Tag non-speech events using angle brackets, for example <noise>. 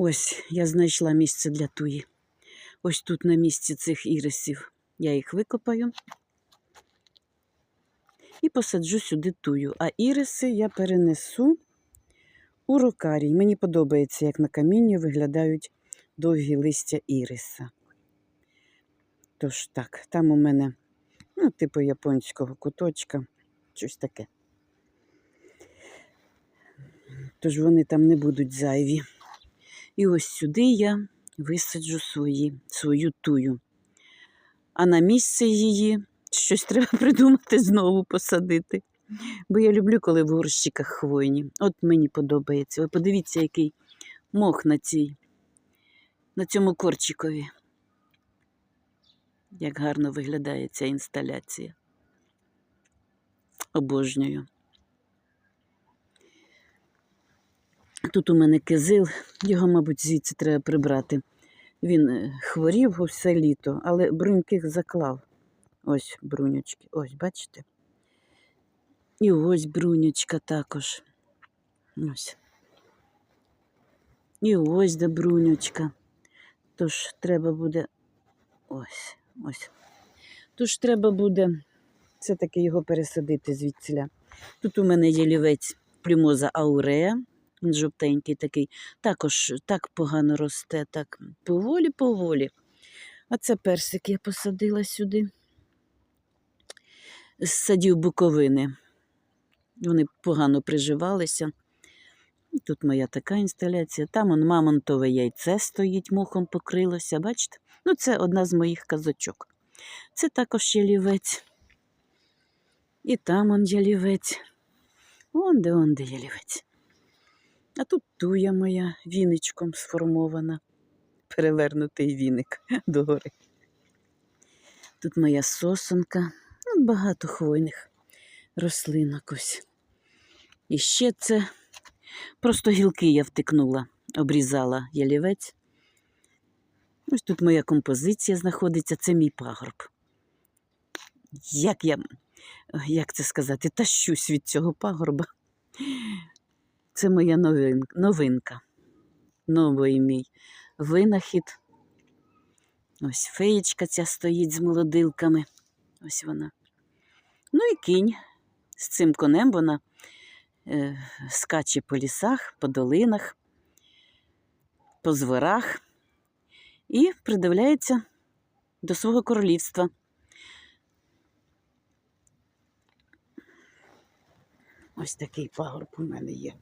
Ось я знайшла місце для туї. Ось тут на місці цих ірисів я їх викопаю і посаджу сюди тую. А іриси я перенесу у рокарій. Мені подобається, як на камінні виглядають довгі листя іриса. Тож так, там у мене, ну, типу японського куточка, щось таке. Тож вони там не будуть зайві. І ось сюди я висаджу свої, свою тую. А на місце її щось треба <laughs> придумати знову посадити. Бо я люблю, коли в горщиках хвойні. От мені подобається. Ви подивіться, який мох на цій, на цьому корчикові. Як гарно виглядає ця інсталяція. Обожнюю. Тут у мене кизил, його, мабуть, звідси треба прибрати. Він е, хворів усе літо, але бруньки заклав. Ось брунючки, ось, бачите? І ось брунючка також. Ось. І ось де брунючка. Тож треба буде. Ось, ось. Тож треба буде все-таки його пересадити звідсіля. Тут у мене є лівець плюмоза аурея. Він жовтенький такий. Також так погано росте, так поволі-поволі. А це персик я посадила сюди. З садів Буковини. Вони погано приживалися. Тут моя така інсталяція. Там он мамонтове яйце стоїть, мохом покрилося, бачите? Ну, це одна з моїх казочок. Це також ялівець. І там он ялівець. Онде, онде ялівець. А тут туя моя віничком сформована. Перевернутий віник <laughs> догори. Тут моя сосонка. Ну, багато хвойних рослинок ось. І ще це просто гілки я втикнула, обрізала ялівець. Ось тут моя композиція знаходиться, це мій пагорб. Як я, як це сказати, тащусь від цього пагорба. Це моя новинка. Новий мій винахід. Ось феєчка ця стоїть з молодилками. Ось вона. Ну і кінь. З цим конем вона е, скаче по лісах, по долинах, по зворах і придивляється до свого королівства. Ось такий пагорб у мене є.